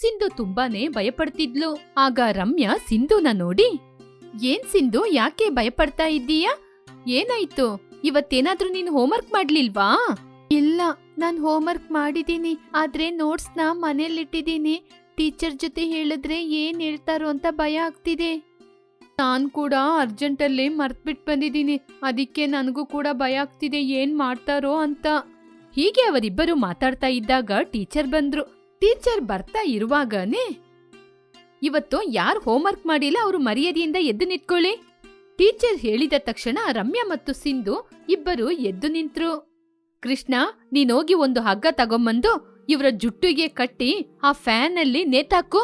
ಸಿಂಧು ತುಂಬಾನೇ ಭಯಪಡ್ತಿದ್ಲು. ಆಗ ರಮ್ಯಾ ಸಿಂಧುನ ನೋಡಿ, ಏನ್ ಸಿಂಧು, ಯಾಕೆ ಭಯಪಡ್ತಾ ಇದ್ದೀಯಾ? ಏನಾಯ್ತು? ಇವತ್ತೇನಾದ್ರೂ ನೀನ್ ಹೋಮ್ವರ್ಕ್ ಮಾಡ್ಲಿಲ್ವಾ? ಇಲ್ಲ, ನಾನ್ ಹೋಮ್ವರ್ಕ್ ಮಾಡಿದೀನಿ, ಆದ್ರೆ ನೋಟ್ಸ್ನ ಮನೇಲಿಟ್ಟಿದ್ದೀನಿ ಟೀಚರ್ ಜೊತೆ ಹೇಳಿದ್ರೆ ಏನ್ ಹೇಳ್ತಾರೋ ಅಂತ ಭಯ ಆಗ್ತಿದೆ. ನಾನ್ ಕೂಡ ಅರ್ಜೆಂಟಲ್ಲಿ ಮರ್ತ್ಬಿಟ್ ಬಂದಿದ್ದೀನಿ ಅದಕ್ಕೆ ನನಗೂ ಕೂಡ ಭಯ ಆಗ್ತಿದೆ, ಏನ್ ಮಾಡ್ತಾರೋ ಅಂತ. ಹೀಗೆ ಅವರಿಬ್ಬರು ಮಾತಾಡ್ತಾ ಇದ್ದಾಗ ಟೀಚರ್ ಬಂದ್ರು. ಟೀಚರ್ ಬರ್ತಾ ಇರುವಾಗನೇ ಇವತ್ತು ಯಾರು ಹೋಮ್ವರ್ಕ್ ಮಾಡಿಲ್ಲ ಅವರು ಮರ್ಯಾದೆಯಿಂದ ಎದ್ದು ನಿಂತ್ಕೊಳ್ಳಿ? ಟೀಚರ್ ಹೇಳಿದ ತಕ್ಷಣ ರಮ್ಯಾ ಮತ್ತು ಸಿಂಧು ಇಬ್ಬರು ಎದ್ದು ನಿಂತ್ರು. ಕೃಷ್ಣ ನೀನೋಗಿ ಒಂದು ಹಗ್ಗ ತಗೊಂಬಂದು ಇವರ ಜುಟ್ಟಿಗೆ ಕಟ್ಟಿ ಆ ಫ್ಯಾನ್ ಅಲ್ಲಿ ನೇತಾಕು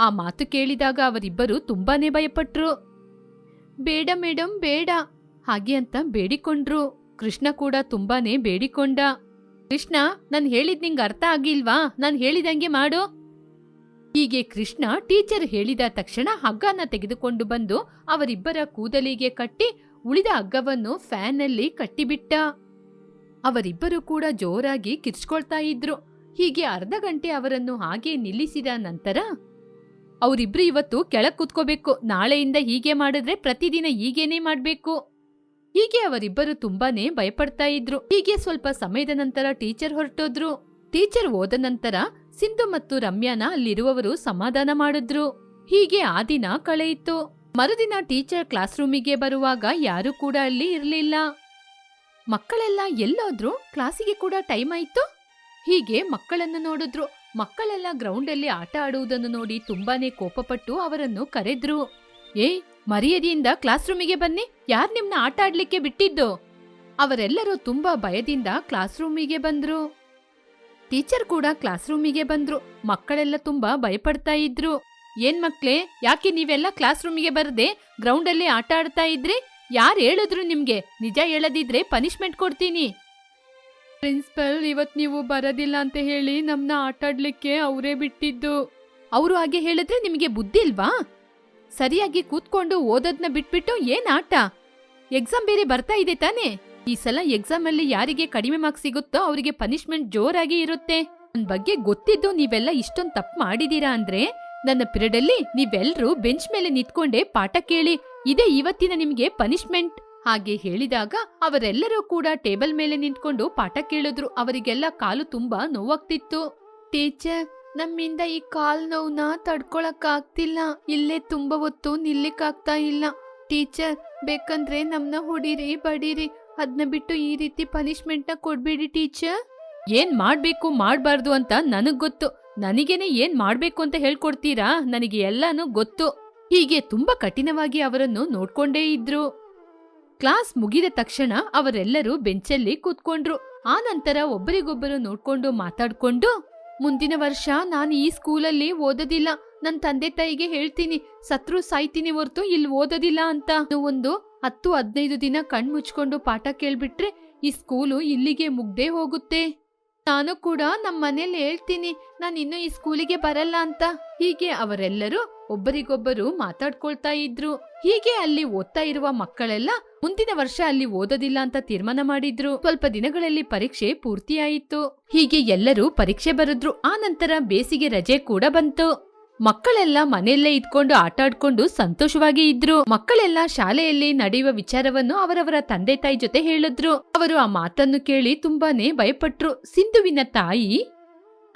ಆ ಮಾತು ಕೇಳಿದಾಗ ಅವರಿಬ್ಬರು ತುಂಬಾನೇ ಭಯಪಟ್ರು. ಬೇಡ ಮೇಡಮ್ ಬೇಡ. ಹಾಗೆ ಅಂತ ಬೇಡಿಕೊಂಡ್ರು. ಕೃಷ್ಣ ಕೂಡ ತುಂಬಾನೇ ಬೇಡಿಕೊಂಡ. ಕೃಷ್ಣ, ನಾನು ಹೇಳಿದ್ ನಿಂಗೆ ಅರ್ಥ ಆಗಿಲ್ವಾ? ನಾನು ಹೇಳಿದಂಗೆ ಮಾಡು. ಹೀಗೆ ಕೃಷ್ಣ ಟೀಚರ್ ಹೇಳಿದ ತಕ್ಷಣ ಹಗ್ಗನ ತೆಗೆದುಕೊಂಡು ಬಂದು ಅವರಿಬ್ಬರ ಕೂದಲಿಗೆ ಕಟ್ಟಿ ಉಳಿದ ಹಗ್ಗವನ್ನು ಫ್ಯಾನಲ್ಲಿ ಕಟ್ಟಿಬಿಟ್ಟ. ಅವರಿಬ್ಬರು ಕೂಡ ಜೋರಾಗಿ ಕಿರ್ಚ್ಕೊಳ್ತಾ ಇದ್ರು. ಹೀಗೆ ಅರ್ಧ ಗಂಟೆ ಅವರನ್ನು ಹಾಗೆ ನಿಲ್ಲಿಸಿದ ನಂತರ ಅವರಿಬ್ರು ಇವತ್ತು ಕೆಳಗೆ ಕೂತ್ಕೋಬೇಕು. ನಾಳೆಯಿಂದ ಹೀಗೆ ಮಾಡಿದ್ರೆ ಪ್ರತಿದಿನ ಹೀಗೇನೆ ಮಾಡ್ಬೇಕು. ಹೀಗೆ ಅವರಿಬ್ಬರು ತುಂಬಾನೇ ಭಯಪಡ್ತಾ ಇದ್ರು. ಹೀಗೆ ಸ್ವಲ್ಪ ಸಮಯದ ನಂತರ ಟೀಚರ್ ಹೊರಟೋದ್ರು. ಟೀಚರ್ ಹೋದ ನಂತರ ಸಿಂಧು ಮತ್ತು ರಮ್ಯಾನ ಅಲ್ಲಿರುವವರು ಸಮಾಧಾನ ಮಾಡಿದ್ರು. ಹೀಗೆ ಆ ದಿನ ಕಳೆಯಿತು. ಮರುದಿನ ಟೀಚರ್ ಕ್ಲಾಸ್ ರೂಮಿಗೆ ಬರುವಾಗ ಯಾರು ಕೂಡ ಅಲ್ಲಿ ಇರಲಿಲ್ಲ. ಮಕ್ಕಳೆಲ್ಲ ಎಲ್ಲೋದ್ರು? ಕ್ಲಾಸಿಗೆ ಕೂಡ ಟೈಮ್ ಆಯ್ತು? ಹೀಗೆ ಮಕ್ಕಳನ್ನು ನೋಡಿದ್ರು. ಮಕ್ಕಳೆಲ್ಲ ಗ್ರೌಂಡಲ್ಲಿ ಆಟ ಆಡುವುದನ್ನು ನೋಡಿ ತುಂಬಾನೇ ಕೋಪಪಟ್ಟು ಅವರನ್ನು ಕರೆದ್ರು. ಏಯ್ ಮರ್ಯಾದೆಯಿಂದ ಕ್ಲಾಸ್ ರೂಮಿಗೆ ಬನ್ನಿ. ಯಾರ್ ನಿಮ್ನ ಆಟ ಆಡ್ಲಿಕ್ಕೆ ಬಿಟ್ಟಿದ್ದು? ಅವರೆಲ್ಲರೂ ತುಂಬಾ ಭಯದಿಂದ ಕ್ಲಾಸ್ ರೂಮಿಗೆ ಬಂದ್ರು. ಟೀಚರ್ ಕೂಡ ಕ್ಲಾಸ್ ರೂಮಿಗೆ ಬಂದ್ರು. ಮಕ್ಕಳೆಲ್ಲ ತುಂಬಾ ಭಯಪಡ್ತಾ ಇದ್ರು. ಏನ್ ಮಕ್ಳೇ, ಯಾಕೆ ನೀವೆಲ್ಲ ಕ್ಲಾಸ್ ರೂಮಿಗೆ ಬರದೆ ಗ್ರೌಂಡಲ್ಲಿ ಆಟ ಆಡ್ತಾ ಇದ್ರಿ? ಯಾರ್ ಹೇಳಿದ್ರು ನಿಮ್ಗೆ? ನಿಜ ಹೇಳದಿದ್ರೆ ಪನಿಷ್ಮೆಂಟ್ ಕೊಡ್ತೀನಿ. ಪ್ರಿನ್ಸಿಪಲ್ ಇವತ್ ನೀವು ಬರೋದಿಲ್ಲ ಅಂತ ಹೇಳಿ ನಮ್ನ ಆಟಾಡ್ಲಿಕ್ಕೆ ಅವರೇ ಬಿಟ್ಟಿದ್ದು. ಅವರು ಹಾಗೆ ಹೇಳಿದ್ರೆ ನಿಮಗೆ ಬುದ್ಧಿ ಇಲ್ವಾ? ಸರಿಯಾಗಿ ಕೂತ್ಕೊಂಡು ಓದೋದ್ನ ಬಿಟ್ಬಿಟ್ಟು ಏನ್ ಆಟ? ಎಕ್ಸಾಮ್ ಬೇರೆ ಬರ್ತಾ ಇದೆ ತಾನೇ. ಈ ಸಲ ಎಕ್ಸಾಮ್ ಅಲ್ಲಿ ಯಾರಿಗೆ ಕಡಿಮೆ ಮಾರ್ಕ್ಸ್ ಸಿಗುತ್ತೋ ಅವರಿಗೆ ಪನಿಷ್ಮೆಂಟ್ ಜೋರಾಗಿ ಇರುತ್ತೆ. ನನ್ ಬಗ್ಗೆ ಗೊತ್ತಿದ್ದು ನೀವೆಲ್ಲ ಇಷ್ಟೊಂದ್ ತಪ್ಪು ಮಾಡಿದೀರಾ ಅಂದ್ರೆ ನನ್ನ ಪಿರಿಯಡ್ ಅಲ್ಲಿ ನೀವೆಲ್ರೂ ಬೆಂಚ್ ಮೇಲೆ ನಿಂತ್ಕೊಂಡೆ ಪಾಠ ಕೇಳಿ, ಇದೇ ಇವತ್ತಿನ ನಿಮ್ಗೆ ಪನಿಷ್ಮೆಂಟ್ ಹಾಗೆ ಹೇಳಿದಾಗ ಅವರೆಲ್ಲರೂ ಕೂಡ ಟೇಬಲ್ ಮೇಲೆ ನಿಂತ್ಕೊಂಡು ಪಾಠ ಕೇಳಿದ್ರು, ಅವರಿಗೆಲ್ಲ ಕಾಲು ತುಂಬಾ ನೋವಾಗ್ತಿತ್ತು. ಟೀಚರ್ ನಮ್ಮಿಂದ ಈ ಕಾಲ್ ನೋವ್ನ ತಡ್ಕೊಳಕ್ ಆಗ್ತಿಲ್ಲ ಇಲ್ಲೇ ತುಂಬಾ ಹೊತ್ತು ನಿಲ್ಲಿಕ್ಕಾಗ್ತಾ ಇಲ್ಲ. ಟೀಚರ್, ಬೇಕಂದ್ರೆ ನಮ್ನ ಹೊಡಿರಿ, ಬಡೀರಿ. ಅದ್ನ ಬಿಟ್ಟು ಈ ರೀತಿ ಪನಿಷ್ಮೆಂಟ್ನ ಕೊಡ್ಬೇಡಿ ಟೀಚರ್. ಏನ್ ಮಾಡ್ಬೇಕು, ಮಾಡ್ಬಾರ್ದು ಅಂತ ನನಗ್ ಗೊತ್ತು. ನನಗೇನೆ ಏನ್ ಮಾಡ್ಬೇಕು ಅಂತ ಹೇಳ್ಕೊಡ್ತೀರಾ? ನನಗೆ ಎಲ್ಲಾನು ಗೊತ್ತು. ಹೀಗೆ ತುಂಬಾ ಕಠಿಣವಾಗಿ ಅವರನ್ನು ನೋಡ್ಕೊಂಡೇ ಇದ್ರು. ಕ್ಲಾಸ್ ಮುಗಿದ ತಕ್ಷಣ ಅವರೆಲ್ಲರೂ ಬೆಂಚಲ್ಲಿ ಕೂತ್ಕೊಂಡ್ರು. ಆ ನಂತರ ಒಬ್ಬರಿಗೊಬ್ಬರು ನೋಡ್ಕೊಂಡು ಮಾತಾಡ್ಕೊಂಡು ಮುಂದಿನ ವರ್ಷ ನಾನು ಈ ಸ್ಕೂಲಲ್ಲಿ ಓದೋದಿಲ್ಲ. ನನ್ನ ತಂದೆ ತಾಯಿಗೆ ಹೇಳ್ತೀನಿ, ಸತ್ರು ಸಾಯ್ತೀನಿ ಹೊರ್ತು ಇಲ್ಲಿ ಓದೋದಿಲ್ಲ ಅಂತ. ಒಂದು ಹತ್ತು, ಹದಿನೈದು ದಿನ ಕಣ್ಣು ಮುಚ್ಕೊಂಡು ಪಾಠ ಕೇಳ್ಬಿಟ್ರೆ ಈ ಸ್ಕೂಲು ಇಲ್ಲಿಗೆ ಮುಗ್ದೇ ಹೋಗುತ್ತೆ. ನಾನು ಕೂಡ ನಮ್ಮ ಮನೇಲಿ ಹೇಳ್ತೀನಿ, ನಾನು ಇನ್ನು ಈ ಸ್ಕೂಲಿಗೆ ಬರಲ್ಲ ಅಂತ. ಹೀಗೆ ಅವರೆಲ್ಲರೂ ಒಬ್ಬರಿಗೊಬ್ಬರು ಮಾತಾಡ್ಕೊಳ್ತಾ ಇದ್ರು. ಹೀಗೆ ಅಲ್ಲಿ ಓದ್ತಾ ಇರುವ ಮಕ್ಕಳೆಲ್ಲ ಮುಂದಿನ ವರ್ಷ ಅಲ್ಲಿ ಓದೋದಿಲ್ಲ ಅಂತ ತೀರ್ಮಾನ ಮಾಡಿದ್ರು. ಸ್ವಲ್ಪ ದಿನಗಳಲ್ಲಿ ಪರೀಕ್ಷೆ ಪೂರ್ತಿಯಾಯಿತು. ಹೀಗೆ ಎಲ್ಲರೂ ಪರೀಕ್ಷೆ ಬರೆದ್ರು. ಆ ನಂತರ ಬೇಸಿಗೆ ರಜೆ ಕೂಡ ಬಂತು. ಮಕ್ಕಳೆಲ್ಲ ಮನೆಯಲ್ಲೇ ಇದ್ಕೊಂಡು ಆಟಾಡ್ಕೊಂಡು ಸಂತೋಷವಾಗಿ ಇದ್ರು. ಮಕ್ಕಳೆಲ್ಲ ಶಾಲೆಯಲ್ಲಿ ನಡೆಯುವ ವಿಚಾರವನ್ನು ಅವರವರ ತಂದೆ ತಾಯಿ ಜೊತೆ ಹೇಳಿದ್ರು. ಅವರು ಆ ಮಾತನ್ನು ಕೇಳಿ ತುಂಬಾನೇ ಭಯಪಟ್ರು. ಸಿಂಧುವಿನ ತಾಯಿ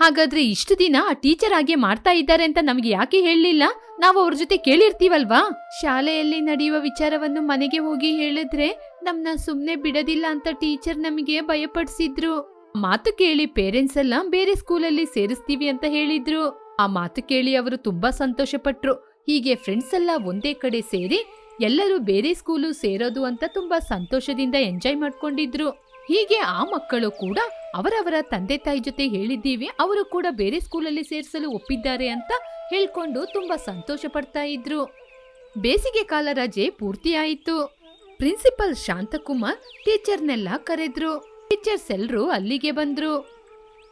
ಹಾಗಾದ್ರೆ ಇಷ್ಟು ದಿನ ಆ ಟೀಚರ್ ಆಗಿ ಮಾಡ್ತಾ ಇದ್ದಾರೆ ಅಂತ ನಮ್ಗೆ ಯಾಕೆ ಹೇಳಲಿಲ್ಲ? ನಾವು ಅವ್ರ ಜೊತೆ ಕೇಳಿರ್ತೀವಲ್ವಾ? ಶಾಲೆಯಲ್ಲಿ ನಡೆಯುವ ವಿಚಾರವನ್ನು ಮನೆಗೆ ಹೋಗಿ ಹೇಳಿದ್ರೆ ನಮ್ನ ಸುಮ್ನೆ ಬಿಡದಿಲ್ಲ ಅಂತ ಟೀಚರ್ ನಮಗೆ ಭಯಪಡಿಸಿದ್ರು. ಮಾತು ಕೇಳಿ ಪೇರೆಂಟ್ಸ್ ಎಲ್ಲ ಬೇರೆ ಸ್ಕೂಲಲ್ಲಿ ಸೇರಿಸ್ತೀವಿ ಅಂತ ಹೇಳಿದ್ರು. ಆ ಮಾತು ಕೇಳಿ ಅವರು ತುಂಬಾ ಸಂತೋಷಪಟ್ರು. ಹೀಗೆ ಫ್ರೆಂಡ್ಸ್ ಎಲ್ಲ ಒಂದೇ ಕಡೆ ಸೇರಿ ಎಲ್ಲರೂ ಬೇರೆ ಸ್ಕೂಲು ಸೇರೋದು ಅಂತ ತುಂಬಾ ಸಂತೋಷದಿಂದ ಎಂಜಾಯ್ ಮಾಡ್ಕೊಂಡಿದ್ರು. ಹೀಗೆ ಆ ಮಕ್ಕಳು ಕೂಡ ಅವರವರ ತಂದೆ ತಾಯಿ ಜೊತೆ ಹೇಳಿದ್ದೀವಿ, ಅವರು ಕೂಡ ಬೇರೆ ಸ್ಕೂಲಲ್ಲಿ ಸೇರಿಸಲು ಒಪ್ಪಿದ್ದಾರೆ ಅಂತ ಹೇಳ್ಕೊಂಡು ತುಂಬಾ ಸಂತೋಷ ಪಡ್ತಾ ಇದ್ರು. ಬೇಸಿಗೆ ಕಾಲ ರಜೆ ಪೂರ್ತಿಯಾಯಿತು ಪ್ರಿನ್ಸಿಪಲ್ ಶಾಂತಕುಮಾರ್ ಟೀಚರ್ನೆಲ್ಲ ಕರೆದ್ರು. ಟೀಚರ್ಸ್ ಎಲ್ಲರೂ ಅಲ್ಲಿಗೆ ಬಂದ್ರು.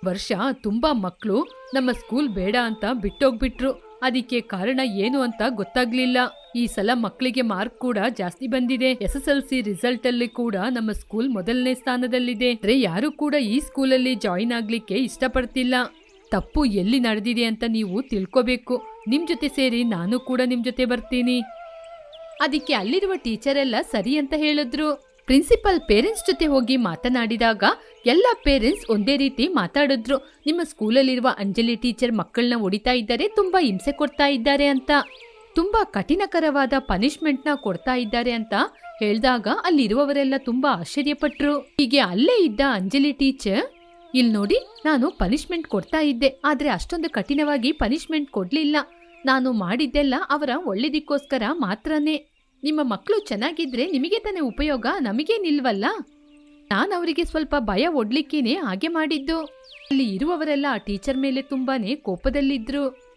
ವರ್ಷ ತುಂಬಾ ಮಕ್ಕಳು ನಮ್ಮ ಸ್ಕೂಲ್ ಬೇಡ ಅಂತ ಬಿಟ್ಟೋಗ್ಬಿಟ್ರು. ಅದಕ್ಕೆ ಕಾರಣ ಏನು ಅಂತ ಗೊತ್ತಾಗ್ಲಿಲ್ಲ. ಈ ಸಲ ಮಕ್ಕಳಿಗೆ ಮಾರ್ಕ್ ಕೂಡ ಜಾಸ್ತಿ ಬಂದಿದೆ. S S L C result ಅಲ್ಲಿ ಕೂಡ ನಮ್ಮ ಸ್ಕೂಲ್ ಮೊದಲನೇ ಸ್ಥಾನದಲ್ಲಿದೆ. ಅಂದ್ರೆ ಯಾರು ಕೂಡ ಈ ಸ್ಕೂಲಲ್ಲಿ ಜಾಯಿನ್ ಆಗ್ಲಿಕ್ಕೆ ಇಷ್ಟಪಡ್ತಿಲ್ಲ. ತಪ್ಪು ಎಲ್ಲಿ ನಡೆದಿದೆ ಅಂತ ನೀವು ತಿಳ್ಕೋಬೇಕು. ನಿಮ್ ಜೊತೆ ಸೇರಿ ನಾನು ಕೂಡ ನಿಮ್ ಜೊತೆ ಬರ್ತೀನಿ. ಅದಕ್ಕೆ ಅಲ್ಲಿರುವ ಟೀಚರ್ ಎಲ್ಲ ಸರಿ ಅಂತ ಹೇಳಿದ್ರು. ಪ್ರಿನ್ಸಿಪಲ್ ಪೇರೆಂಟ್ಸ್ ಜೊತೆ ಹೋಗಿ ಮಾತನಾಡಿದಾಗ ಎಲ್ಲ ಪೇರೆಂಟ್ಸ್ ಒಂದೇ ರೀತಿ ಮಾತಾಡಿದ್ರು. ನಿಮ್ಮ ಸ್ಕೂಲಲ್ಲಿರುವ ಅಂಜಲಿ ಟೀಚರ್ ಮಕ್ಕಳನ್ನ ಹೊಡಿತಾ ಇದ್ದಾರೆ, ತುಂಬಾ ಹಿಂಸೆ ಕೊಡ್ತಾ ಇದ್ದಾರೆ ಅಂತ. ತುಂಬಾ ಕಠಿಣಕರವಾದ ಪನಿಷ್ಮೆಂಟ್ನ ಕೊಡ್ತಾ ಇದ್ದಾರೆ ಅಂತ ಹೇಳಿದಾಗ ಅಲ್ಲಿರುವವರೆಲ್ಲ ತುಂಬಾ ಆಶ್ಚರ್ಯಪಟ್ರು. ಹೀಗೆ ಅಲ್ಲೇ ಇದ್ದ ಅಂಜಲಿ ಟೀಚರ್ ಇಲ್ ನೋಡಿ, ನಾನು ಪನಿಷ್ಮೆಂಟ್ ಕೊಡ್ತಾ ಇದ್ದೆ, ಆದ್ರೆ ಅಷ್ಟೊಂದು ಕಠಿಣವಾಗಿ ಪನಿಷ್ಮೆಂಟ್ ಕೊಡ್ಲಿಲ್ಲ. ನಾನು ಮಾಡಿದ್ದೆಲ್ಲ ಅವರ ಒಳ್ಳೇದಕ್ಕೋಸ್ಕರ ಮಾತ್ರನೇ. ನಿಮ್ಮ ಮಕ್ಕಳು ಚೆನ್ನಾಗಿದ್ರೆ ನಿಮಗೆ ತಾನೇ ಉಪಯೋಗ, ನಮಗೇನಿಲ್ವಲ್ಲ? ನಾನು ಅವರಿಗೆ ಸ್ವಲ್ಪ ಭಯ ಒಡ್ಲಿಕ್ಕೇನೆ ಹಾಗೆ ಮಾಡಿದ್ದು. ಅಲ್ಲಿ ಇರುವವರೆಲ್ಲ ಆ ಟೀಚರ್ ಮೇಲೆ ತುಂಬಾನೇ ಕೋಪದಲ್ಲಿದ್ರು.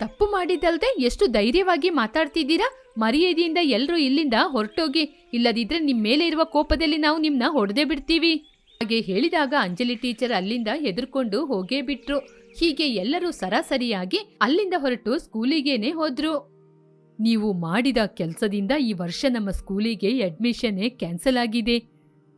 ತಪ್ಪು ಮಾಡಿದ್ದಲ್ದೆ ಎಷ್ಟು ಧೈರ್ಯವಾಗಿ ಮಾತಾಡ್ತಿದ್ದೀರಾ? ಮರ್ಯಾದೆಯಿಂದ ಎಲ್ಲರೂ ಇಲ್ಲಿಂದ ಹೊರಟೋಗಿ. ಇಲ್ಲದಿದ್ರೆ ನಿಮ್ಮ ಮೇಲೆ ಇರುವ ಕೋಪದಲ್ಲಿ ನಾವು ನಿಮ್ಮನ್ನ ಹೊಡೆದೇ ಬಿಡ್ತೀವಿ. ಹಾಗೆ ಹೇಳಿದಾಗ ಅಂಜಲಿ ಟೀಚರ್ ಅಲ್ಲಿಂದ ಹೆದರ್ಕೊಂಡು ಹೋಗೇ ಬಿಟ್ರು. ಹೀಗೆ ಎಲ್ಲರೂ ಸರಾಸರಿಯಾಗಿ ಅಲ್ಲಿಂದ ಹೊರಟು ಸ್ಕೂಲಿಗೇನೆ ಹೋದ್ರು. ನೀವು ಮಾಡಿದ ಕೆಲಸದಿಂದ ಈ ವರ್ಷ ನಮ್ಮ ಸ್ಕೂಲಿಗೆ ಅಡ್ಮಿಷನ್ನೇ ಕ್ಯಾನ್ಸಲ್ ಆಗಿದೆ.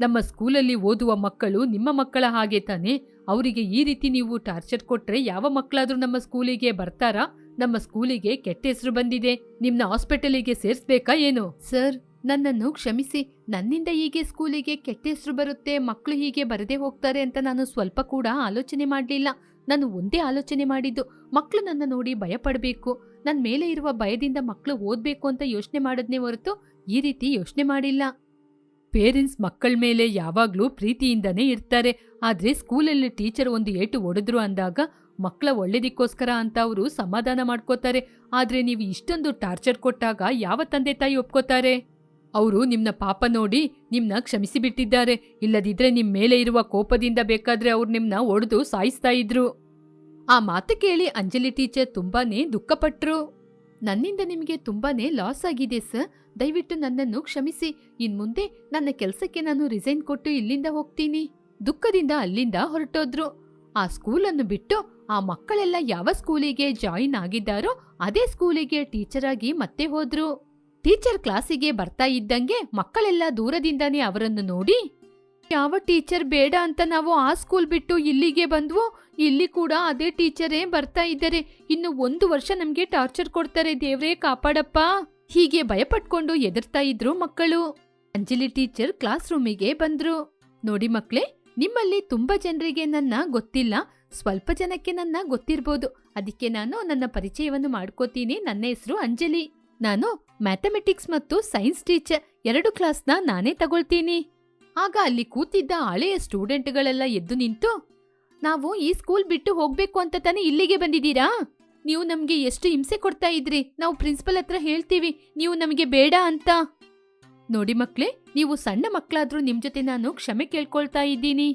ನಮ್ಮ ಸ್ಕೂಲಲ್ಲಿ ಓದುವ ಮಕ್ಕಳು ನಿಮ್ಮ ಮಕ್ಕಳ ಹಾಗೆ ತಾನೆ? ಅವರಿಗೆ ಈ ರೀತಿ ನೀವು ಟಾರ್ಚರ್ ಕೊಟ್ರೆ ಯಾವ ಮಕ್ಕಳಾದರೂ ನಮ್ಮ ಸ್ಕೂಲಿಗೆ ಬರ್ತಾರಾ? ನಮ್ಮ ಸ್ಕೂಲಿಗೆ ಕೆಟ್ಟ ಹೆಸರು ಬಂದಿದೆ. ನಿಮ್ನ ಹಾಸ್ಪಿಟಲಿಗೆ ಸೇರ್ಸ್ಬೇಕಾ ಏನು? ಸರ್, ನನ್ನನ್ನು ಕ್ಷಮಿಸಿ. ನನ್ನಿಂದ ಹೀಗೆ ಸ್ಕೂಲಿಗೆ ಕೆಟ್ಟ ಹೆಸರು ಬರುತ್ತೆ ಮಕ್ಕಳು ಹೀಗೆ ಬರದೇ ಹೋಗ್ತಾರೆ ಅಂತ ನಾನು ಸ್ವಲ್ಪ ಕೂಡ ಆಲೋಚನೆ ಮಾಡಲಿಲ್ಲ. ನಾನು ಒಂದೇ ಆಲೋಚನೆ ಮಾಡಿದ್ದು ಮಕ್ಕಳು ನನ್ನ ನೋಡಿ ಭಯ ಪಡಬೇಕು ನನ್ನ ಮೇಲೆ ಇರುವ ಭಯದಿಂದ ಮಕ್ಕಳು ಓದಬೇಕು ಅಂತ ಯೋಚನೆ ಮಾಡದ್ನೇ ಹೊರತು ಈ ರೀತಿ ಯೋಚನೆ ಮಾಡಿಲ್ಲ. ಪೇರೆಂಟ್ಸ್ ಮಕ್ಕಳ ಮೇಲೆ ಯಾವಾಗಲೂ ಪ್ರೀತಿಯಿಂದನೇ ಇರ್ತಾರೆ. ಆದರೆ ಸ್ಕೂಲಲ್ಲಿ ಟೀಚರ್ ಒಂದು ಏಟು ಒಡೆದ್ರು ಅಂದಾಗ ಮಕ್ಕಳ ಒಳ್ಳೇದಕ್ಕೋಸ್ಕರ ಅಂತ ಅವರು ಸಮಾಧಾನ ಮಾಡ್ಕೋತಾರೆ. ಆದ್ರೆ ನೀವು ಇಷ್ಟೊಂದು ಟಾರ್ಚರ್ ಕೊಟ್ಟಾಗ ಯಾವ ತಂದೆ ತಾಯಿ ಒಪ್ಕೋತಾರೆ? ಅವರು ನಿಮ್ಮನ್ನ ಪಾಪ ನೋಡಿ ನಿಮ್ಮನ್ನ ಕ್ಷಮಿಸಿ ಬಿಟ್ಟಿದ್ದಾರೆ ಇಲ್ಲದಿದ್ರೆ ನಿಮ್ಮ ಮೇಲೆ ಇರುವ ಕೋಪದಿಂದ ಬೇಕಾದ್ರೆ ಅವ್ರು ನಿಮ್ಮನ್ನ ಒಡೆದು ಸಾಯಿಸ್ತಾ ಇದ್ರು. ಆ ಮಾತು ಕೇಳಿ ಅಂಜಲಿ ಟೀಚರ್ ತುಂಬಾನೇ ದುಃಖಪಟ್ರು. ನನ್ನಿಂದ ನಿಮಗೆ ತುಂಬಾನೇ ಲಾಸ್ ಆಗಿದೆ ಸರ್. ದಯವಿಟ್ಟು ನನ್ನನ್ನು ಕ್ಷಮಿಸಿ. ಇನ್ಮುಂದೆ ನನ್ನ ಕೆಲಸಕ್ಕೆ ನಾನು ರಿಸೈನ್ ಕೊಟ್ಟು ಇಲ್ಲಿಂದ ಹೋಗ್ತೀನಿ. ದುಃಖದಿಂದ ಅಲ್ಲಿಂದ ಹೊರಟೋದ್ರು. ಆ ಸ್ಕೂಲನ್ನು ಬಿಟ್ಟು ಆ ಮಕ್ಕಳೆಲ್ಲ ಯಾವ ಸ್ಕೂಲಿಗೆ ಜಾಯಿನ್ ಆಗಿದ್ದಾರೋ ಅದೇ ಸ್ಕೂಲಿಗೆ ಟೀಚರ್ ಆಗಿ ಮತ್ತೆ ಹೋದ್ರು. ಟೀಚರ್ ಕ್ಲಾಸಿಗೆ ಬರ್ತಾ ಇದ್ದಂಗೆ ಮಕ್ಕಳೆಲ್ಲ ದೂರದಿಂದಾನೇ ಅವರನ್ನು ನೋಡಿ, ಯಾವ ಟೀಚರ್ ಬೇಡ ಅಂತ ನಾವು ಆ ಸ್ಕೂಲ್ ಬಿಟ್ಟು ಇಲ್ಲಿಗೆ ಬಂದ್ವು, ಇಲ್ಲಿ ಕೂಡ ಅದೇ ಟೀಚರೇ ಬರ್ತಾ ಇದ್ದಾರೆ. ಇನ್ನು ಒಂದು ವರ್ಷ ನಮ್ಗೆ ಟಾರ್ಚರ್ ಕೊಡ್ತಾರೆ, ದೇವ್ರೇ ಕಾಪಾಡಪ್ಪ. ಹೀಗೆ ಭಯಪಟ್ಕೊಂಡು ಎದುರ್ತಾ ಇದ್ರು ಮಕ್ಕಳು. ಅಂಜಲಿ ಟೀಚರ್ ಕ್ಲಾಸ್ ರೂಮಿಗೆ ಬಂದ್ರು. ನೋಡಿ ಮಕ್ಳೇ ನಿಮ್ಮಲ್ಲಿ ತುಂಬಾ ಜನರಿಗೆ ನನ್ನ ಗೊತ್ತಿಲ್ಲ. ಸ್ವಲ್ಪ ಜನಕ್ಕೆ ನನ್ನ ಗೊತ್ತಿರ್ಬೋದು. ಅದಕ್ಕೆ ನಾನು ನನ್ನ ಪರಿಚಯವನ್ನು ಮಾಡ್ಕೋತೀನಿ. ನನ್ನ ಹೆಸರು ಅಂಜಲಿ. ನಾನು ಮ್ಯಾಥಮೆಟಿಕ್ಸ್ ಮತ್ತು ಸೈನ್ಸ್ ಟೀಚರ್. ಎರಡು ಕ್ಲಾಸ್ನ ನಾನೇ ತಗೊಳ್ತೀನಿ. ಆಗ ಅಲ್ಲಿ ಕೂತಿದ್ದ ಹಳೆಯ ಸ್ಟೂಡೆಂಟ್ಗಳೆಲ್ಲ ಎದ್ದು ನಿಂತು, ನಾವು ಈ ಸ್ಕೂಲ್ ಬಿಟ್ಟು ಹೋಗ್ಬೇಕು ಅಂತ ತಾನೇ ಇಲ್ಲಿಗೆ ಬಂದಿದ್ದೀರಾ? ನೀವು ನಮ್ಗೆ ಎಷ್ಟು ಹಿಂಸೆ ಕೊಡ್ತಾ ಇದ್ರಿ? ನಾವು ಪ್ರಿನ್ಸಿಪಲ್ ಹತ್ರ ಹೇಳ್ತೀವಿ. ನೀವು ನಮಗೆ ಬೇಡ ಅಂತ. ನೋಡಿ ಮಕ್ಳೇ, ನೀವು ಸಣ್ಣ ಮಕ್ಕಳಾದ್ರೂ ನಿಮ್ ಜೊತೆ ನಾನು ಕ್ಷಮೆ ಕೇಳ್ಕೊಳ್ತಾ ಇದ್ದೀನಿ.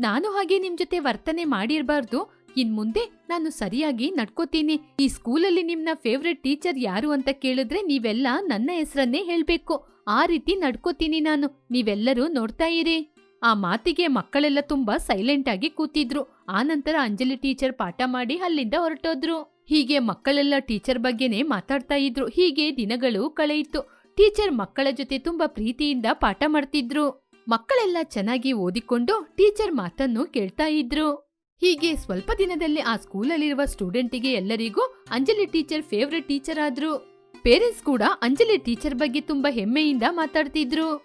ನಾನು ಹಾಗೆ ನಿಮ್ ಜೊತೆ ವರ್ತನೆ ಮಾಡಿರ್ಬಾರ್ದು. ಇನ್ ಮುಂದೆ ನಾನು ಸರಿಯಾಗಿ ನಡ್ಕೋತೀನಿ. ಈ ಸ್ಕೂಲಲ್ಲಿ ನಿಮ್ನ ಫೇವ್ರೆಟ್ ಟೀಚರ್ ಯಾರು ಅಂತ ಕೇಳಿದ್ರೆ ನೀವೆಲ್ಲ ನನ್ನ ಹೆಸರನ್ನೇ ಹೇಳ್ಬೇಕು. ಆ ರೀತಿ ನಡ್ಕೋತೀನಿ ನಾನು. ನೀವೆಲ್ಲರೂ ನೋಡ್ತಾ ಇರಿ. ಆ ಮಾತಿಗೆ ಮಕ್ಕಳೆಲ್ಲ ತುಂಬಾ ಸೈಲೆಂಟ್ ಆಗಿ ಕೂತಿದ್ರು. ಆನಂತರ ಅಂಜಲಿ ಟೀಚರ್ ಪಾಠ ಮಾಡಿ ಅಲ್ಲಿಂದ ಹೊರಟೋದ್ರು. ಹೀಗೆ ಮಕ್ಕಳೆಲ್ಲ ಟೀಚರ್ ಬಗ್ಗೆನೇ ಮಾತಾಡ್ತಾ ಇದ್ರು. ಹೀಗೆ ದಿನಗಳು ಕಳೆಯಿತು. ಟೀಚರ್ ಮಕ್ಕಳ ಜೊತೆ ತುಂಬಾ ಪ್ರೀತಿಯಿಂದ ಪಾಠ ಮಾಡ್ತಿದ್ರು. ಮಕ್ಕಳೆಲ್ಲ ಚೆನ್ನಾಗಿ ಓದಿಕೊಂಡು ಟೀಚರ್ ಮಾತನ್ನು ಕೇಳ್ತಾ ಇದ್ರು. ಹೀಗೆ ಸ್ವಲ್ಪ ದಿನದಲ್ಲಿ ಆ ಸ್ಕೂಲಲ್ಲಿರುವ ಸ್ಟೂಡೆಂಟಿಗೆ ಎಲ್ಲರಿಗೂ ಅಂಜಲಿ ಟೀಚರ್ ಫೇವ್ರೆಟ್ ಟೀಚರ್ ಆದ್ರು. ಪೇರೆಂಟ್ಸ್ ಕೂಡ ಅಂಜಲಿ ಟೀಚರ್ ಬಗ್ಗೆ ತುಂಬಾ ಹೆಮ್ಮೆಯಿಂದ ಮಾತಾಡ್ತಿದ್ರು.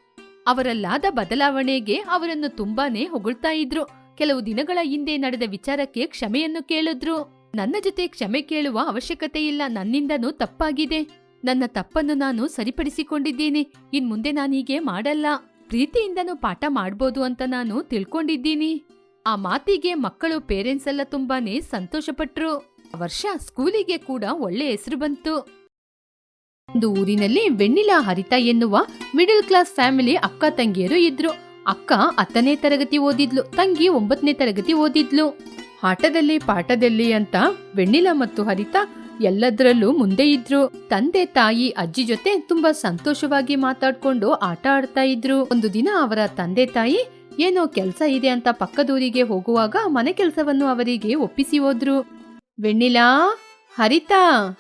ಅವರಲ್ಲಾದ ಬದಲಾವಣೆಗೆ ಅವರನ್ನು ತುಂಬಾನೇ ಹೊಗಳ್ತಾ ಇದ್ರು. ಕೆಲವು ದಿನಗಳ ಹಿಂದೆ ನಡೆದ ವಿಚಾರಕ್ಕೆ ಕ್ಷಮೆಯನ್ನು ಕೇಳಿದ್ರು. ನನ್ನ ಜೊತೆ ಕ್ಷಮೆ ಕೇಳುವ ಅವಶ್ಯಕತೆ ಇಲ್ಲ, ನನ್ನಿಂದನೂ ತಪ್ಪಾಗಿದೆ. ನನ್ನ ತಪ್ಪನ್ನು ನಾನು ಸರಿಪಡಿಸಿಕೊಂಡಿದ್ದೇನೆ. ಇನ್ಮುಂದೆ ನಾನೀಗೆ ಮಾಡಲ್ಲ. ಪ್ರೀತಿಯಿಂದನೂ ಪಾಠ ಮಾಡ್ಬೋದು ಅಂತ ನಾನು ತಿಳ್ಕೊಂಡಿದ್ದೀನಿ. ಆ ಮಾತಿಗೆ ಮಕ್ಕಳು ಪೇರೆಂಟ್ಸ್ ಎಲ್ಲ ತುಂಬಾನೇ ಸಂತೋಷಪಟ್ರು. ವರ್ಷ ಸ್ಕೂಲಿಗೆ ಕೂಡ ಒಳ್ಳೆ ಹೆಸರು ಬಂತು. ಒಂದು ಊರಿನಲ್ಲಿ ವೆಣ್ಣಿಲಾ ಹರಿತ ಎನ್ನುವ ಮಿಡಲ್ ಕ್ಲಾಸ್ ಫ್ಯಾಮಿಲಿ ಅಕ್ಕ ತಂಗಿಯರು ಇದ್ರು. ಅಕ್ಕ ಹತ್ತನೇ ತರಗತಿ ಓದಿದ್ಲು, ತಂಗಿ ಒಂಬತ್ತನೇ ತರಗತಿ ಓದಿದ್ಲು. ಆಟದಲ್ಲಿ, ಪಾಠದಲ್ಲಿ ಅಂತ ವೆಣ್ಣಿಲಾ ಮತ್ತು ಹರಿತಾ ಎಲ್ಲದರಲ್ಲೂ ಮುಂದೆ ಇದ್ರು. ತಂದೆ, ತಾಯಿ, ಅಜ್ಜಿ ಜೊತೆ ತುಂಬಾ ಸಂತೋಷವಾಗಿ ಮಾತಾಡ್ಕೊಂಡು ಆಟ ಆಡ್ತಾ ಇದ್ರು. ಒಂದು ದಿನ ಅವರ ತಂದೆ, ತಾಯಿ, ಏನೋ ಕೆಲಸ ಇದೆ ಅಂತ ಪಕ್ಕದೂರಿಗೆ ಹೋಗುವಾಗ ಮನೆ ಕೆಲಸವನ್ನು ಅವರಿಗೆ ಒಪ್ಪಿಸಿ ಹೋದ್ರು. ವೆಣ್ಣಿಲಾ, ಹರಿತಾ,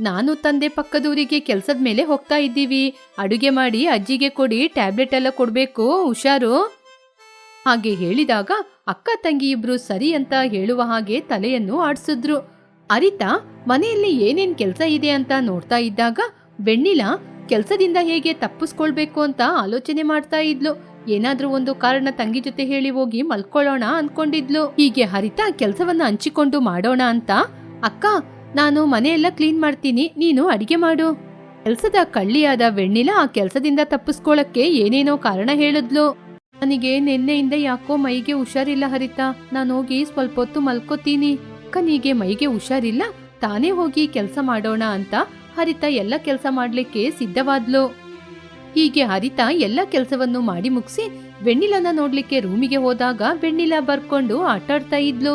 ನಾನು ತಂದೆ ಪಕ್ಕದೂರಿಗೆ ಕೆಲಸದ ಮೇಲೆ ಹೋಗ್ತಾ ಇದ್ದೀವಿ. ಅಡುಗೆ ಮಾಡಿ ಅಜ್ಜಿಗೆ ಕೊಡಿ, ಟ್ಯಾಬ್ಲೆಟ್ ಎಲ್ಲ ಕೊಡ್ಬೇಕು, ಹುಷಾರು. ಹಾಗೆ ಹೇಳಿದಾಗ ಅಕ್ಕ, ತಂಗಿ ಇಬ್ರು ಸರಿ ಅಂತ ಹೇಳುವ ಹಾಗೆ ತಲೆಯನ್ನು ಆಡ್ಸಿದ್ರು. ಅರಿತಾ, ಮನೆಯಲ್ಲಿ ಏನೇನ್ ಕೆಲಸ ಇದೆ ಅಂತ ನೋಡ್ತಾ ಇದ್ದಾಗ ಬೆಣ್ಣಿಲ ಕೆಲಸದಿಂದ ಹೇಗೆ ತಪ್ಪಿಸ್ಕೊಳ್ಬೇಕು ಅಂತ ಆಲೋಚನೆ ಮಾಡ್ತಾ ಇದ್ಲು. ಏನಾದ್ರೂ ಒಂದು ಕಾರಣ ತಂಗಿ ಜೊತೆ ಹೇಳಿ ಹೋಗಿ ಮಲ್ಕೊಳ್ಳೋಣ ಅನ್ಕೊಂಡಿದ್ಲು. ಹೀಗೆ ಹರಿತಾ ಕೆಲಸವನ್ನ ಹಂಚಿಕೊಂಡು ಮಾಡೋಣ ಅಂತ, ಅಕ್ಕ, ನಾನು ಮನೆಯೆಲ್ಲ ಕ್ಲೀನ್ ಮಾಡ್ತೀನಿ, ನೀನು ಅಡಿಗೆ ಮಾಡು. ಕೆಲಸದ ಕಳ್ಳಿಯಾದ ವೆಣ್ಣಿಲ ಆ ಕೆಲಸದಿಂದ ತಪ್ಪಿಸ್ಕೊಳಕ್ಕೆ ಏನೇನೋ ಕಾರಣ ಹೇಳಿದ್ಲು. ನನಗೆ ನಿನ್ನೆಯಿಂದ ಯಾಕೋ ಮೈಗೆ ಹುಷಾರಿಲ್ಲ ಹರಿತಾ ನಾನು ಹೋಗಿ ಸ್ವಲ್ಪ ಹೊತ್ತು ಮಲ್ಕೋತೀನಿ. ಅಕ್ಕನಿಗೆ ಮೈಗೆ ಹುಷಾರಿಲ್ಲ, ತಾನೇ ಹೋಗಿ ಕೆಲಸ ಮಾಡೋಣ ಅಂತ ಹರಿತ ಎಲ್ಲ ಕೆಲಸ ಮಾಡ್ಲಿಕ್ಕೆ ಸಿದ್ಧವಾದ್ಲು. ಹೀಗೆ ಹರಿತ ಎಲ್ಲ ಕೆಲಸವನ್ನು ಮಾಡಿ ಮುಗಿಸಿ ಬೆಣ್ಣಿಲನ ನೋಡ್ಲಿಕ್ಕೆ ರೂಮಿಗೆ ಹೋದಾಗ ಬೆಣ್ಣಿಲ ಬರ್ಕೊಂಡು ಆಟಾಡ್ತಾ ಇದ್ಲು.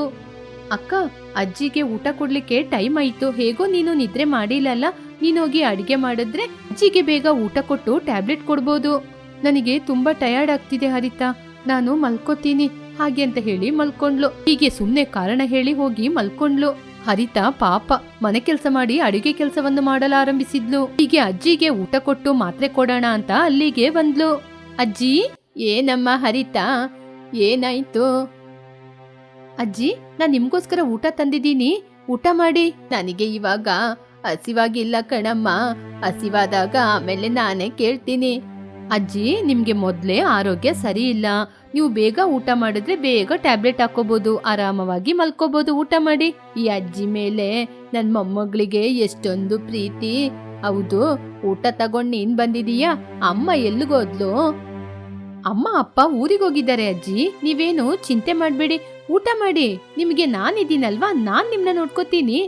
ಅಕ್ಕ, ಅಜ್ಜಿಗೆ ಊಟ ಕೊಡ್ಲಿಕ್ಕೆ ಟೈಮ್ ಆಯ್ತು, ಹೇಗೋ ನೀನು ನಿದ್ರೆ ಮಾಡಿಲ್ಲಲ್ಲ, ನೀನೋಗಿ ಅಡಿಗೆ ಮಾಡಿದ್ರೆ ಅಜ್ಜಿಗೆ ಬೇಗ ಊಟ ಕೊಟ್ಟು ಟ್ಯಾಬ್ಲೆಟ್ ಕೊಡ್ಬೋದು. ನನಗೆ ತುಂಬಾ ಟಯರ್ಡ್ ಆಗ್ತಿದೆ ಹರಿತ, ನಾನು ಮಲ್ಕೋತೀನಿ ಹಾಗೆ ಅಂತ ಹೇಳಿ ಮಲ್ಕೊಂಡ್ಲು. ಹೀಗೆ ಸುಮ್ನೆ ಕಾರಣ ಹೇಳಿ ಹೋಗಿ ಮಲ್ಕೊಂಡ್ಲು. ಹರಿತ ಪಾಪ ಮನೆ ಕೆಲಸ ಮಾಡಿ ಅಡುಗೆ ಕೆಲಸವನ್ನು ಮಾಡಲಾರಂಭಿಸಿದ್ಲು. ಹೀಗೆ ಅಜ್ಜಿಗೆ ಊಟ ಕೊಟ್ಟು ಮಾತ್ರೆ ಕೊಡೋಣ ಅಂತ ಅಲ್ಲಿಗೆ ಬಂದ್ಲು. ಅಜ್ಜಿ, ಏನಮ್ಮ ಹರಿತ? ಏನಾಯ್ತು? ಅಜ್ಜಿ, ನಾನ್ ನಿಮ್ಗೋಸ್ಕರ ಊಟ ತಂದಿದ್ದೀನಿ. ಊಟ ಮಾಡಿ. ನನಗೆ ಇವಾಗ ಹಸಿವಾಗಿಲ್ಲ ಕಣಮ್ಮ. ಹಸಿವಾದಾಗ ಆಮೇಲೆ ನಾನೇ ಕೇಳ್ತೀನಿ. ಅಜ್ಜಿ, ನಿಮ್ಗೆ ಮೊದ್ಲೇ ಆರೋಗ್ಯ ಸರಿ ಇಲ್ಲ. ನೀವು ಬೇಗ ಊಟ ಮಾಡಿದ್ರೆ ಬೇಗ ಟ್ಯಾಬ್ಲೆಟ್ ಹಾಕೋಬಹುದು ಆರಾಮವಾಗಿ ಮಲ್ಕೋಬಹುದು ಊಟ ಮಾಡಿ. ಈ ಅಜ್ಜಿ ಮೇಲೆ ನನ್ ಮೊಮ್ಮಗಳಿಗೆ ಎಷ್ಟೊಂದು ಪ್ರೀತಿ. ಹೌದು, ಊಟ ತಗೊಂಡ್ ನೀನ್ ಬಂದಿದೀಯಾ? ಅಮ್ಮ ಎಲ್ಲಿಗೋದ್ಲು ಅಮ್ಮ, ಅಪ್ಪ ಊರಿಗೋಗಿದ್ದಾರೆ ಅಜ್ಜಿ. ನೀವೇನು ಚಿಂತೆ ಮಾಡ್ಬೇಡಿ. ಊಟ ಮಾಡಿ. ನಿಮ್ಗೆ ನಾನಿದ್ದೀನಲ್ವಾ? ನಾನ್ ನಿಮ್ನ ನೋಡ್ಕೋತೀನಿ.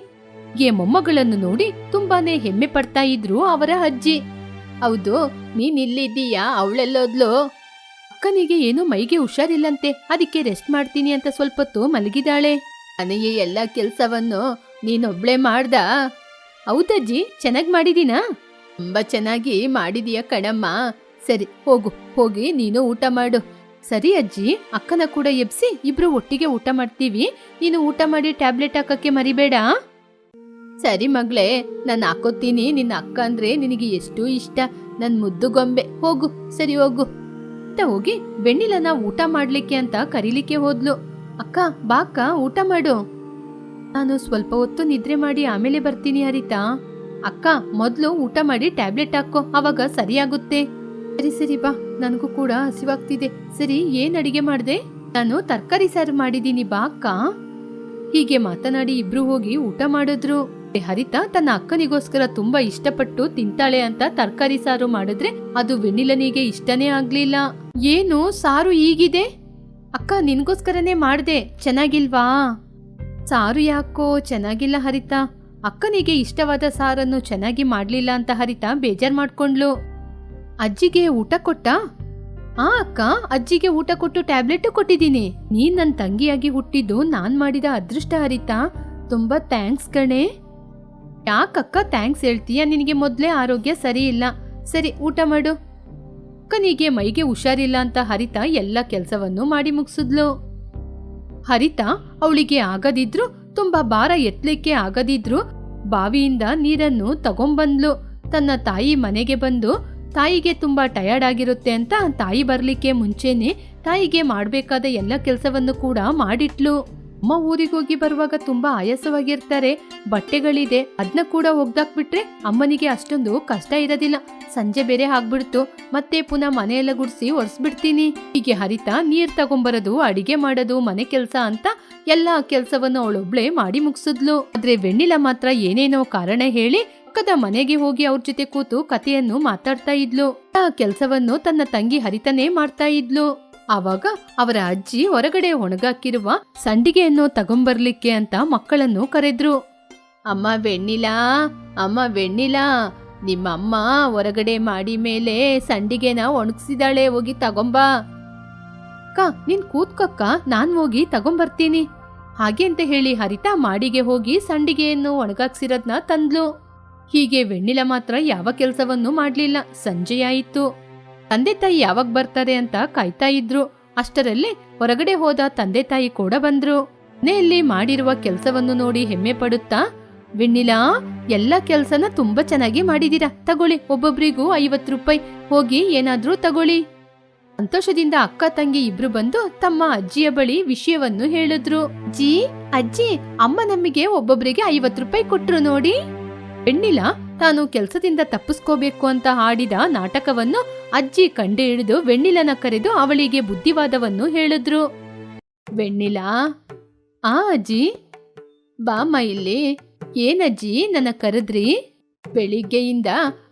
ಏ ಮೊಮ್ಮಗಳನ್ನು ನೋಡಿ ತುಂಬಾನೇ ಹೆಮ್ಮೆ ಪಡ್ತಾ ಇದ್ರು ಅವರ ಅಜ್ಜಿ. ಹೌದು, ನೀನ್ ಇಲ್ಲಿದ್ದೀಯಾ ಅವಳೆಲ್ಲೋದ್ಲು? ಅಕ್ಕನಿಗೆ ಏನು ಮೈಗೆ ಹುಷಾರಿಲ್ಲಂತೆ. ಅದಕ್ಕೆ ರೆಸ್ಟ್ ಮಾಡ್ತೀನಿ ಅಂತ ಸ್ವಲ್ಪ ಹೊತ್ತು ಮಲಗಿದಾಳೆ. ನನಗೆ ಎಲ್ಲ ಕೆಲ್ಸವನ್ನು ನೀನೊಬ್ಳೆ ಮಾಡ್ದ? ಹೌದಜ್ಜಿ ಚೆನ್ನಾಗಿ ಮಾಡಿದೀನಾ? ತುಂಬಾ ಚೆನ್ನಾಗಿ ಮಾಡಿದೀಯ ಕಣಮ್ಮ. ಸರಿ, ಹೋಗು. ಹೋಗಿ ನೀನು ಊಟ ಮಾಡು. ಸರಿ ಅಜ್ಜಿ, ಅಕ್ಕನ ಕೂಡ ಎಬ್ಸಿ ಇಬ್ರು ಒಟ್ಟಿಗೆ ಊಟ ಮಾಡ್ತೀವಿ. ನೀನು ಊಟ ಮಾಡಿ ಟ್ಯಾಬ್ಲೆಟ್ ಹಾಕಕ್ಕೆ ಮರಿಬೇಡ. ಸರಿ ಮಗಳೇ, ನಾನು ಹಾಕೋತೀನಿ. ನಿನ್ನ ಅಕ್ಕ ಅಂದ್ರೆ ನಿನಗೆ ಎಷ್ಟು ಇಷ್ಟ. ನನ್ನ ಮುದ್ದು ಗೊಂಬೆ. ಹೋಗು, ಸರಿ ಹೋಗು. ಅಂತ ಹೋಗಿ ಬೆಣ್ಣಿಲನ ಊಟ ಮಾಡ್ಲಿಕ್ಕೆ ಅಂತ ಕರೀಲಿಕ್ಕೆ ಹೋದ್ಲು. ಅಕ್ಕ ಬಾಕ್ಕ ಊಟ ಮಾಡು. ನಾನು ಸ್ವಲ್ಪ ಹೊತ್ತು ನಿದ್ರೆ ಮಾಡಿ ಆಮೇಲೆ ಬರ್ತೀನಿ ಹರಿತಾ. ಅಕ್ಕ, ಮೊದಲು ಊಟ ಮಾಡಿ ಟ್ಯಾಬ್ಲೆಟ್ ಹಾಕೋ, ಅವಾಗ ಸರಿಯಾಗುತ್ತೆ. ಸರಿ ಸರಿ, ಬಾ. ನನಗೂ ಕೂಡ ಹಸಿವಾಗ್ತಿದೆ. ಸರಿ, ಏನ್ ಅಡಿಗೆ ಮಾಡಿದೆ? ನಾನು ತರಕಾರಿ ಸಾರು ಮಾಡಿದ್ದೀನಿ, ಬಾ ಅಕ್ಕ. ಹೀಗೆ ಮಾತನಾಡಿ ಇಬ್ರು ಹೋಗಿ ಊಟ ಮಾಡಿದ್ರು. ಹರಿತಾ ತನ್ನ ಅಕ್ಕನಿಗೋಸ್ಕರ ತುಂಬಾ ಇಷ್ಟಪಟ್ಟು ತಿಂತಾಳೆ ಅಂತ ತರಕಾರಿ ಸಾರು ಮಾಡಿದ್ರೆ ಅದು ವೆನಿಲನಿಗೆ ಇಷ್ಟನೇ ಆಗ್ಲಿಲ್ಲ. ಏನು, ಸಾರು ಈಗಿದೆ ಅಕ್ಕ, ನಿನ್ಗೋಸ್ಕರನೇ ಮಾಡ್ದೆ. ಚೆನ್ನಾಗಿಲ್ವಾ? ಸಾರು ಯಾಕೋ ಚೆನ್ನಾಗಿಲ್ಲ ಹರಿತಾ. ಅಕ್ಕನಿಗೆ ಇಷ್ಟವಾದ ಸಾರನ್ನು ಚೆನ್ನಾಗಿ ಮಾಡ್ಲಿಲ್ಲ ಅಂತ ಹರಿತಾ ಬೇಜಾರ್ ಮಾಡ್ಕೊಂಡ್ಲು ಅಜ್ಜಿಗೆ ಊಟ ಕೊಟ್ಟ? ಆ, ಅಕ್ಕ, ಅಜ್ಜಿಗೆ ಊಟ ಕೊಟ್ಟು ಟ್ಯಾಬ್ಲೆಟ್ ಕೊಟ್ಟಿದ್ದೀನಿ. ನೀನ್ ನನ್ನ ತಂಗಿಯಾಗಿ ಹುಟ್ಟಿದ್ದು ನಾನ್ ಮಾಡಿದ ಅದೃಷ್ಟ ಹರಿತಾ. ತುಂಬಾ ಥ್ಯಾಂಕ್ಸ್ ಕಣೆ. ಯಾಕಕ್ಕ ಥ್ಯಾಂಕ್ಸ್ ಹೇಳ್ತೀಯ? ನಿನಗೆ ಮೊದಲೇ ಆರೋಗ್ಯ ಸರಿ ಇಲ್ಲ. ಸರಿ, ಊಟ ಮಾಡು. ಅಕ್ಕನಿಗೆ ಮೈಗೆ ಹುಷಾರಿಲ್ಲ ಅಂತ ಹರಿತ ಎಲ್ಲ ಕೆಲಸವನ್ನು ಮಾಡಿ ಮುಗಿಸಿದ್ಲು. ಹರಿತ ಅವಳಿಗೆ ಆಗದಿದ್ರು, ತುಂಬಾ ಭಾರ ಎತ್ತಲಿಕ್ಕೆ ಆಗದಿದ್ರು ಬಾವಿಯಿಂದ ನೀರನ್ನು ತಗೊಂಬಂದ್ಲು. ತನ್ನ ತಾಯಿ ಮನೆಗೆ ಬಂದು, ತಾಯಿಗೆ ತುಂಬಾ ಟಯರ್ಡ್ ಆಗಿರುತ್ತೆ ಅಂತ ತಾಯಿ ಬರ್ಲಿಕ್ಕೆ ಮುಂಚೆನೆ ತಾಯಿಗೆ ಮಾಡಬೇಕಾದ ಎಲ್ಲ ಕೆಲಸವನ್ನು ಕೂಡ ಮಾಡಿಟ್ಲು. ಅಮ್ಮ ಊರಿಗೋಗಿ ಬರುವಾಗ ತುಂಬಾ ಆಯಾಸವಾಗಿರ್ತಾರೆ. ಬಟ್ಟೆಗಳಿದೆ ಅದನ್ನ ಕೂಡ ಒಗ್ದಾಕ್ಬಿಟ್ರೆ ಅಮ್ಮನಿಗೆ ಅಷ್ಟೊಂದು ಕಷ್ಟ ಇರೋದಿಲ್ಲ. ಸಂಜೆ ಬೇರೆ ಆಗ್ಬಿಡ್ತು. ಮತ್ತೆ ಪುನಃ ಮನೆಯೆಲ್ಲ ಗುಡಿಸಿ ಒರೆಸ್ಬಿಡ್ತೀನಿ. ಹೀಗೆ ಹರಿತಾ ನೀರ್ ತಗೊಂಬರೋದು, ಅಡಿಗೆ ಮಾಡೋದು, ಮನೆ ಕೆಲಸ ಅಂತ ಎಲ್ಲಾ ಕೆಲಸವನ್ನು ಅವಳೊಬ್ಳೆ ಮಾಡಿ ಮುಗಿಸಿದ್ಲು. ಆದ್ರೆ ವೆಣ್ಣಿಲ ಮಾತ್ರ ಏನೇನೋ ಕಾರಣ ಹೇಳಿ ಪಕ್ಕದ ಮನೆಗೆ ಹೋಗಿ ಅವ್ರ ಜೊತೆ ಕೂತು ಕಥೆಯನ್ನು ಮಾತಾಡ್ತಾ ಇದ್ಲು. ಆ ಕೆಲಸವನ್ನು ತನ್ನ ತಂಗಿ ಹರಿತನೇ ಮಾಡ್ತಾ ಇದ್ಲು. ಆವಾಗ ಅವರ ಅಜ್ಜಿ ಹೊರಗಡೆ ಒಣಗಾಕಿರುವ ಸಂಡಿಗೆಯನ್ನು ತಗೊಂಬರ್ಲಿಕ್ಕೆ ಅಂತ ಮಕ್ಕಳನ್ನು ಕರೆದ್ರು. ಅಮ್ಮ ವೆಣ್ಣಿಲಾ ಅಮ್ಮ ವೆಣ್ಣಿಲಾ ನಿಮ್ಮಮ್ಮ ಹೊರಗಡೆ ಮಾಡಿ ಮೇಲೆ ಸಂಡಿಗೆನ ಒಣಗಿಸಿದಾಳೆ, ಹೋಗಿ ತಗೊಂಬಾ. ಅಕ್ಕ, ನಿನ್ ಕೂತ್ಕಕ್ಕ, ನಾನ್ ಹೋಗಿ ತಗೊಂಬರ್ತೀನಿ. ಹಾಗೆ ಅಂತ ಹೇಳಿ ಹರಿತಾ ಮಾಡಿಗೆ ಹೋಗಿ ಸಂಡಿಗೆಯನ್ನು ಒಣಗಾಕ್ಸಿರೋದ್ನ ತಂದ್ಲು. ಹೀಗೆ ವೆಣ್ಣಿಲ ಮಾತ್ರ ಯಾವ ಕೆಲಸವನ್ನು ಮಾಡಲಿಲ್ಲ. ಸಂಜೆಯಾಯಿತು. ತಂದೆ ತಾಯಿ ಯಾವಾಗ ಬರ್ತಾರೆ ಅಂತ ಕಾಯ್ತಾ ಇದ್ರು. ಅಷ್ಟರಲ್ಲಿ ಹೊರಗಡೆ ಹೋದ ತಂದೆ ತಾಯಿ ಕೂಡ ಬಂದ್ರು. ಮನೆಯಲ್ಲಿ ಮಾಡಿರುವ ಕೆಲಸವನ್ನು ನೋಡಿ ಹೆಮ್ಮೆ ಪಡುತ್ತಾ, ವೆಣ್ಣಿಲಾ, ಎಲ್ಲ ಕೆಲ್ಸನ ತುಂಬಾ ಚೆನ್ನಾಗಿ ಮಾಡಿದೀರಾ. ತಗೊಳ್ಳಿ, ಒಬ್ಬೊಬ್ರಿಗೂ ಐವತ್ತು ರೂಪಾಯಿ. ಹೋಗಿ ಏನಾದ್ರೂ ತಗೊಳ್ಳಿ. ಸಂತೋಷದಿಂದ ಅಕ್ಕ, ತಂಗಿ ಇಬ್ರು ಬಂದು ತಮ್ಮ ಅಜ್ಜಿಯ ಬಳಿ ವಿಷಯವನ್ನು ಹೇಳಿದ್ರು. ಜಿ ಅಜ್ಜಿ, ಅಮ್ಮ ನಮಗೆ ಒಬ್ಬೊಬ್ಬರಿಗೆ ಐವತ್ತು ರೂಪಾಯಿ ಕೊಟ್ರು ನೋಡಿ. ಬೆಣ್ಣಿಲ ತಾನು ಕೆಲಸದಿಂದ ತಪ್ಪಿಸ್ಕೋಬೇಕು ಅಂತ ಹಾಡಿದ ನಾಟಕವನ್ನು ಅಜ್ಜಿ ಕಂಡು ಹಿಡಿದು ವೆಣ್ಣಿಲನ ಕರೆದು ಅವಳಿಗೆ ಬುದ್ಧಿವಾದವನ್ನು ಹೇಳಿದ್ರು. ವೆಣ್ಣಿಲ? ಆ ಅಜ್ಜಿ? ಬಾಮ್ಮ ಇಲ್ಲಿ. ಏನಜ್ಜಿ ನನ್ನ ಕರೆದ್ರಿ? ಬೆಳಿಗ್ಗೆಯಿಂದ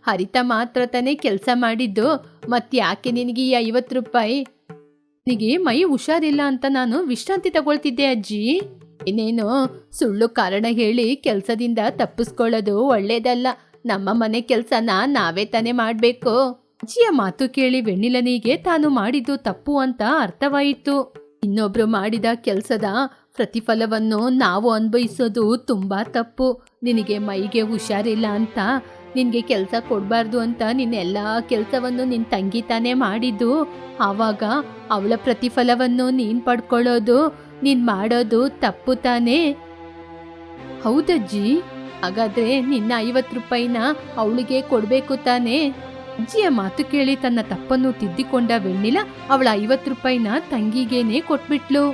ಹರಿತ ಮಾತ್ರ ತಾನೇ ಕೆಲಸ ಮಾಡಿದ್ದು. ಮತ್ತ್ಯಾಕೆ ನಿನಗೆ ಈ ಐವತ್ತು ರೂಪಾಯಿ? ನಿನಗೆ ಮೈ ಹುಷಾರಿಲ್ಲ ಅಂತ ನಾನು ವಿಶ್ರಾಂತಿ ತಗೊಳ್ತಿದ್ದೆ ಅಜ್ಜಿ. ಇನ್ನೇನು ಸುಳ್ಳು ಕಾರಣ ಹೇಳಿ ಕೆಲಸದಿಂದ ತಪ್ಪಿಸ್ಕೊಳ್ಳೋದು ಒಳ್ಳೇದಲ್ಲ. ನಮ್ಮ ಮನೆ ಕೆಲಸನ ನಾವೇ ತಾನೇ ಮಾಡಬೇಕು. ಅಜ್ಜಿಯ ಮಾತು ಕೇಳಿ ವೆಣ್ಣಿಲನಿಗೆ ತಾನು ಮಾಡಿದ್ದು ತಪ್ಪು ಅಂತ ಅರ್ಥವಾಯಿತು. ಇನ್ನೊಬ್ರು ಮಾಡಿದ ಕೆಲಸದ ಪ್ರತಿಫಲವನ್ನು ನಾವು ಅನ್ಭವಿಸೋದು ತುಂಬಾ ತಪ್ಪು. ನಿನಗೆ ಮೈಗೆ ಹುಷಾರಿಲ್ಲ ಅಂತ, ನಿನಗೆ ಕೆಲಸ ಕೊಡಬಾರ್ದು ಅಂತ ನಿನ್ನೆಲ್ಲ ಕೆಲಸವನ್ನು ನಿನ್ನ ತಂಗಿ ತಾನೇ ಮಾಡಿದ್ದು. ಆವಾಗ ಅವಳ ಪ್ರತಿಫಲವನ್ನು ನೀನ್ ಪಡ್ಕೊಳ್ಳೋದು, ನೀನ್ ಮಾಡೋದು ತಪ್ಪು ತಾನೇ? ಹೌದಜ್ಜಿ? ಹಾಗಾದ್ರೆ ನಿನ್ನ ಐವತ್ತು ರೂಪಾಯಿನ ಅವಳಿಗೆ ಕೊಡಬೇಕು ತಾನೇ? ಅಜ್ಜಿಯ ಮಾತು ಕೇಳಿ ತನ್ನ ತಪ್ಪನ್ನು ತಿದ್ದಿಕೊಂಡ ವೆಣ್ಣಿಲ ಅವಳ ಐವತ್ತು ರೂಪಾಯಿನ ತಂಗಿಗೇನೆ ಕೊಟ್ಬಿಟ್ಲು.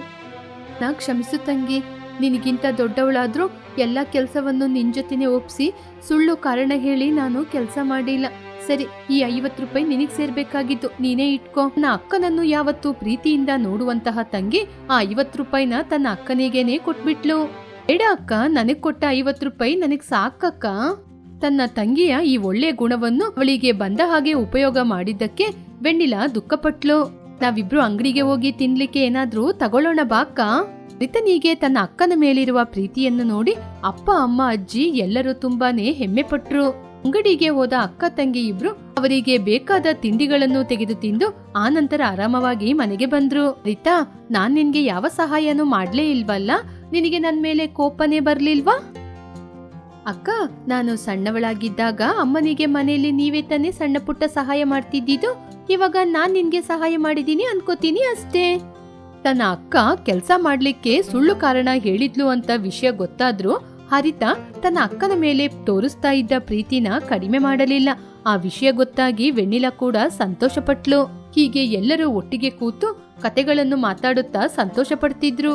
ನಾ ಕ್ಷಮಿಸು ತಂಗಿ, ನಿನಗಿಂತ ದೊಡ್ಡವಳಾದ್ರೂ ಎಲ್ಲ ಕೆಲಸವನ್ನು ನಿನ್ ಜೊತೆನೆ ಒಪ್ಸಿ ಸುಳ್ಳು ಕಾರಣ ಹೇಳಿ ನಾನು ಕೆಲಸ ಮಾಡಿಲ್ಲ. ಸರಿ, ಈ ಐವತ್ತು ರೂಪಾಯಿ ನಿನಗ್ ಸೇರ್ಬೇಕಾಗಿತ್ತು ನೀನೇ ಇಟ್ಕೋ. ನನ್ನ ಅಕ್ಕನನ್ನು ಯಾವತ್ತೂ ಪ್ರೀತಿಯಿಂದ ನೋಡುವಂತಹ ತಂಗಿ ಆ ಐವತ್ತು ರೂಪಾಯಿನ ತನ್ನ ಅಕ್ಕನಿಗೇನೆ ಕೊಟ್ಬಿಟ್ಲು. ಬೇಡ ಅಕ್ಕ ನನಗ್ ಕೊಟ್ಟ ಐವತ್ತು ರೂಪಾಯಿ ನನಗ್ ಸಾಕಕ್ಕ. ತನ್ನ ತಂಗಿಯ ಈ ಒಳ್ಳೆ ಗುಣವನ್ನು ಅವಳಿಗೆ ಬಂದ ಹಾಗೆ ಉಪಯೋಗ ಮಾಡಿದ್ದಕ್ಕೆ ವೆಣ್ಣಿಲ ದುಃಖಪಟ್ಲು. ನಾವಿಬ್ರು ಅಂಗಡಿಗೆ ಹೋಗಿ ತಿನ್ಲಿಕ್ಕೆ ಏನಾದ್ರೂ ತಗೊಳ್ಳೋಣ ಬಾಕ್ಕ. ರಿತನಿಗೆ ತನ್ನ ಅಕ್ಕನ ಮೇಲಿರುವ ಪ್ರೀತಿಯನ್ನು ನೋಡಿ ಅಪ್ಪ, ಅಮ್ಮ, ಅಜ್ಜಿ ಎಲ್ಲರೂ ತುಂಬಾನೇ ಹೆಮ್ಮೆ ಪಟ್ರು ಅಂಗಡಿಗೆ ಹೋದ ಅಕ್ಕ, ತಂಗಿ ಇಬ್ರು ಅವರಿಗೆ ಬೇಕಾದ ತಿಂಡಿಗಳನ್ನು ತೆಗೆದು ತಿಂದು ಆನಂತರ ಆರಾಮವಾಗಿ ಮನೆಗೆ ಬಂದ್ರು. ರಿತಾ, ನಾನ್ ನಿನ್ಗೆ ಯಾವ ಸಹಾಯನೂ ಮಾಡ್ಲೇ ಇಲ್ವಲ್ಲ? ನಿನಗೆ ನನ್ನ ಮೇಲೆ ಕೋಪನೇ ಬರ್ಲಿಲ್ವಾ? ಅಕ್ಕ, ನಾನು ಸಣ್ಣವಳಾಗಿದ್ದಾಗ ಅಮ್ಮನಿಗೆ ಮನೆಯಲ್ಲಿ ನೀವೇ ತಾನೇ ಸಣ್ಣ ಪುಟ್ಟ ಸಹಾಯ ಮಾಡ್ತಿದ್ದಿದ್ದು, ಇವಾಗ ನಾನ್ ನಿನ್ಗೆ ಸಹಾಯ ಮಾಡಿದೀನಿ ಅನ್ಕೋತೀನಿ ಅಷ್ಟೇ. ತನ್ನ ಅಕ್ಕ ಕೆಲಸ ಮಾಡ್ಲಿಕ್ಕೆ ಸುಳ್ಳು ಕಾರಣ ಹೇಳಿದ್ಲು ಅಂತ ವಿಷಯ ಗೊತ್ತಾದ್ರೂ ಹರಿತ ತನ್ನ ಅಕ್ಕನ ಮೇಲೆ ತೋರಿಸ್ತಾ ಇದ್ದ ಪ್ರೀತಿನ ಕಡಿಮೆ ಮಾಡಲಿಲ್ಲ. ಆ ವಿಷಯ ಗೊತ್ತಾಗಿ ವೆಣ್ಣಿಲ ಕೂಡ ಸಂತೋಷಪಟ್ಲು. ಹೀಗೆ ಎಲ್ಲರೂ ಒಟ್ಟಿಗೆ ಕೂತು ಕತೆಗಳನ್ನು ಮಾತಾಡುತ್ತಾ ಸಂತೋಷ ಪಡ್ತಿದ್ರು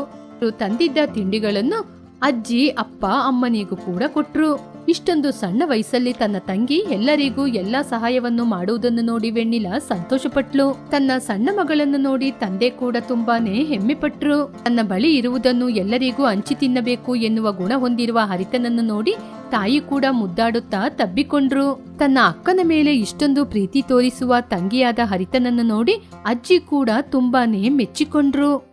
ತಂದಿದ್ದ ತಿಂಡಿಗಳನ್ನು ಅಜ್ಜಿ, ಅಪ್ಪ, ಅಮ್ಮನಿಗೂ ಕೂಡ ಕೊಟ್ರು. ಇಷ್ಟೊಂದು ಸಣ್ಣ ವಯಸ್ಸಲ್ಲಿ ತನ್ನ ತಂಗಿ ಎಲ್ಲರಿಗೂ ಎಲ್ಲಾ ಸಹಾಯವನ್ನು ಮಾಡುವುದನ್ನು ನೋಡಿ ವೆಣ್ಣಿಲ ಸಂತೋಷಪಟ್ಲು. ತನ್ನ ಸಣ್ಣ ಮಗಳನ್ನು ನೋಡಿ ತಂದೆ ಕೂಡ ತುಂಬಾನೇ ಹೆಮ್ಮೆ ಪಟ್ರು ತನ್ನ ಬಳಿ ಇರುವುದನ್ನು ಎಲ್ಲರಿಗೂ ಹಂಚಿ ತಿನ್ನಬೇಕು ಎನ್ನುವ ಗುಣ ಹೊಂದಿರುವ ಹರಿತನನ್ನು ನೋಡಿ ತಾಯಿ ಕೂಡ ಮುದ್ದಾಡುತ್ತಾ ತಬ್ಬಿಕೊಂಡ್ರು. ತನ್ನ ಅಕ್ಕನ ಮೇಲೆ ಇಷ್ಟೊಂದು ಪ್ರೀತಿ ತೋರಿಸುವ ತಂಗಿಯಾದ ಹರಿತನನ್ನು ನೋಡಿ ಅಜ್ಜಿ ಕೂಡ ತುಂಬಾನೇ ಮೆಚ್ಚಿಕೊಂಡ್ರು.